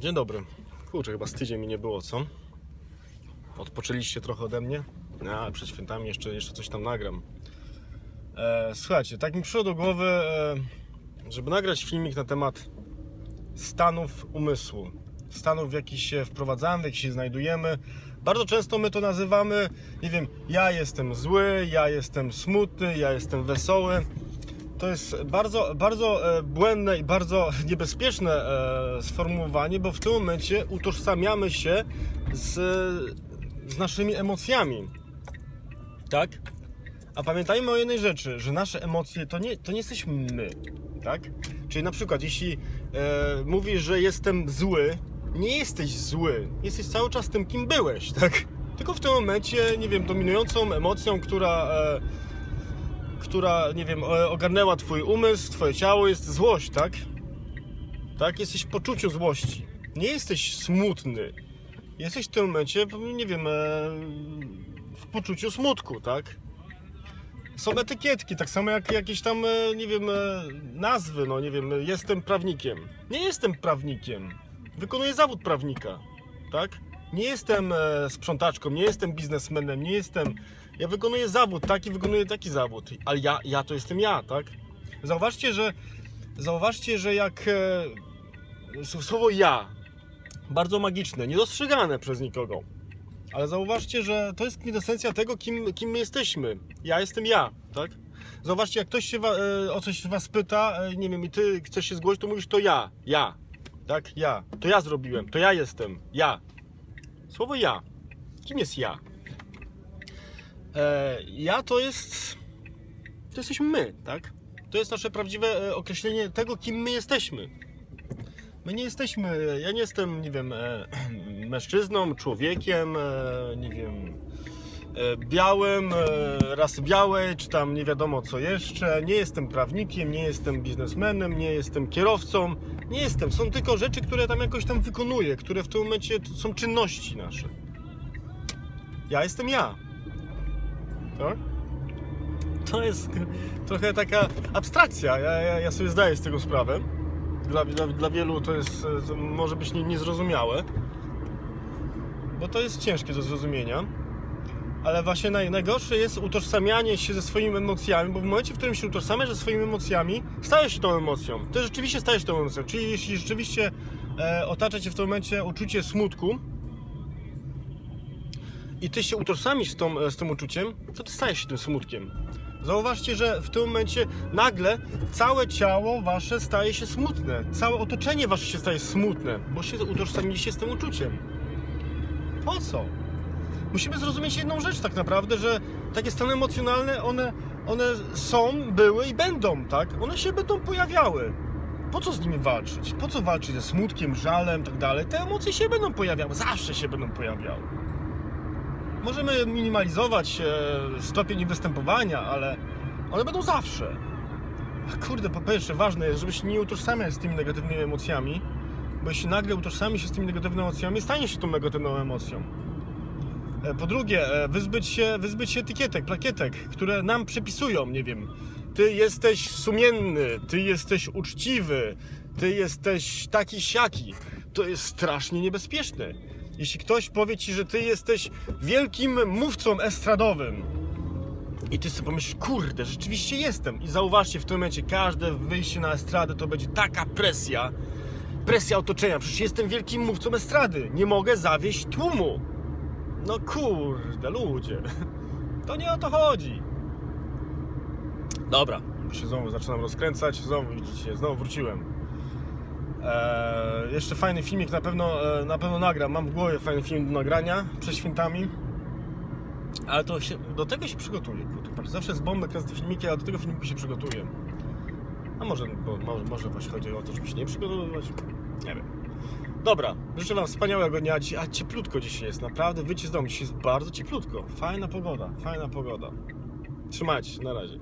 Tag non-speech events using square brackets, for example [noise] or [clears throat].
Dzień dobry. Kurczę, chyba z tydzień mi nie było, co? Odpoczęliście trochę ode mnie? No, ale przed świętami jeszcze, jeszcze coś tam nagram. E, słuchajcie, tak mi przyszło do głowy, e, żeby nagrać filmik na temat stanów umysłu. Stanów, w jakich się wprowadzamy, w jakich się znajdujemy. Bardzo często my to nazywamy, nie wiem, ja jestem zły, ja jestem smutny, ja jestem wesoły. To jest bardzo, bardzo e, błędne i bardzo [laughs] niebezpieczne e, sformułowanie, bo w tym momencie utożsamiamy się z, z naszymi emocjami. Tak? A pamiętajmy o jednej rzeczy, że nasze emocje to nie, to nie jesteśmy my, tak? Czyli na przykład, jeśli e, mówisz, że jestem zły, nie jesteś zły, jesteś cały czas tym, kim byłeś, tak? Tylko w tym momencie, nie wiem, dominującą emocją, która, e, która, nie wiem, e, ogarnęła twój umysł, twoje ciało, jest złość, tak? Tak? Jesteś w poczuciu złości. Nie jesteś smutny. Jesteś w tym momencie, nie wiem, e, w poczuciu smutku, tak? Są etykietki, tak samo jak jakieś tam, e, nie wiem, nazwy, no nie wiem, jestem prawnikiem. Nie jestem prawnikiem. Wykonuję zawód prawnika, tak? Nie jestem e, sprzątaczką, nie jestem biznesmenem, nie jestem... Ja wykonuję zawód, taki wykonuję taki zawód, ale ja, ja to jestem ja, tak? Zauważcie, że zauważcie, że jak e, słowo ja, bardzo magiczne, niedostrzegane przez nikogo, ale zauważcie, że to jest kwintesencja tego, kim, kim my jesteśmy. Ja jestem ja, tak? Zauważcie, jak ktoś się wa- e, o coś was pyta, nie wiem, i ty chcesz się zgłosić, to mówisz to ja, ja, tak? Ja. To ja zrobiłem, to ja jestem, ja. Słowo ja. Kim jest ja? E, ja to jest. To jesteśmy my, tak? To jest nasze prawdziwe e, określenie tego, kim my jesteśmy. My nie jesteśmy, ja nie jestem, nie wiem, e, [clears throat] mężczyzną, człowiekiem, e, nie wiem, białym, e, rasy białej, czy tam nie wiadomo co jeszcze. Nie jestem prawnikiem, nie jestem biznesmenem, nie jestem kierowcą. Nie jestem. Są tylko rzeczy, które tam jakoś tam wykonuję, które w tym momencie są czynności nasze. Ja jestem ja. Tak? To jest trochę taka abstrakcja. Ja, ja, ja sobie zdaję z tego sprawę dla, dla, dla wielu to jest e, to może być nie, niezrozumiałe, bo to jest ciężkie do zrozumienia. Ale właśnie naj, najgorsze jest utożsamianie się ze swoimi emocjami, bo w momencie, w którym się utożsamiasz ze swoimi emocjami, stajesz się tą emocją. Ty rzeczywiście stajesz się tą emocją. Czyli jeśli rzeczywiście e, otacza cię w tym momencie uczucie smutku i ty się utożsamisz z, tą, z tym uczuciem, to ty stajesz się tym smutkiem. Zauważcie, że w tym momencie nagle całe ciało wasze staje się smutne. Całe otoczenie wasze się staje smutne, bo się utożsamiliście z tym uczuciem. Po co? Musimy zrozumieć jedną rzecz tak naprawdę, że takie stany emocjonalne, one, one są, były i będą, tak? One się będą pojawiały. Po co z nimi walczyć? Po co walczyć ze smutkiem, żalem, tak dalej? Te emocje się będą pojawiały, zawsze się będą pojawiały. Możemy minimalizować e, stopień występowania, ale one będą zawsze. A kurde, po pierwsze, ważne jest, żeby się nie utożsamiać z tymi negatywnymi emocjami, bo jeśli nagle utożsami się z tymi negatywnymi emocjami, stanie się tą negatywną emocją. E, Po drugie, e, wyzbyć się, wyzbyć się etykietek, plakietek, które nam przypisują, nie wiem, ty jesteś sumienny, ty jesteś uczciwy, ty jesteś taki siaki. To jest strasznie niebezpieczne. Jeśli ktoś powie ci, że ty jesteś wielkim mówcą estradowym i ty sobie pomyślisz, kurde, rzeczywiście jestem i zauważcie w tym momencie, każde wyjście na estradę to będzie taka presja, presja otoczenia, przecież jestem wielkim mówcą estrady, nie mogę zawieść tłumu. No kurde, ludzie. [laughs] To nie o to chodzi. Dobra, się znowu zaczynam rozkręcać. Znowu widzicie, znowu wróciłem. Eee, jeszcze fajny filmik na pewno, e, na pewno nagram. Mam w głowie fajny film do nagrania przed świętami. Ale to się, do tego się przygotuję. Kurde, zawsze z bomby kręcę filmiki, ale do tego filmiku się przygotuję. A może, bo, może, może właśnie chodzi o to, żeby się nie przygotowywać? Nie wiem. Dobra, życzę Wam wspaniałego dnia. A cieplutko dzisiaj jest, naprawdę wyjdźcie z domu. Dzisiaj jest bardzo cieplutko. Fajna pogoda, fajna pogoda. Trzymajcie się, na razie.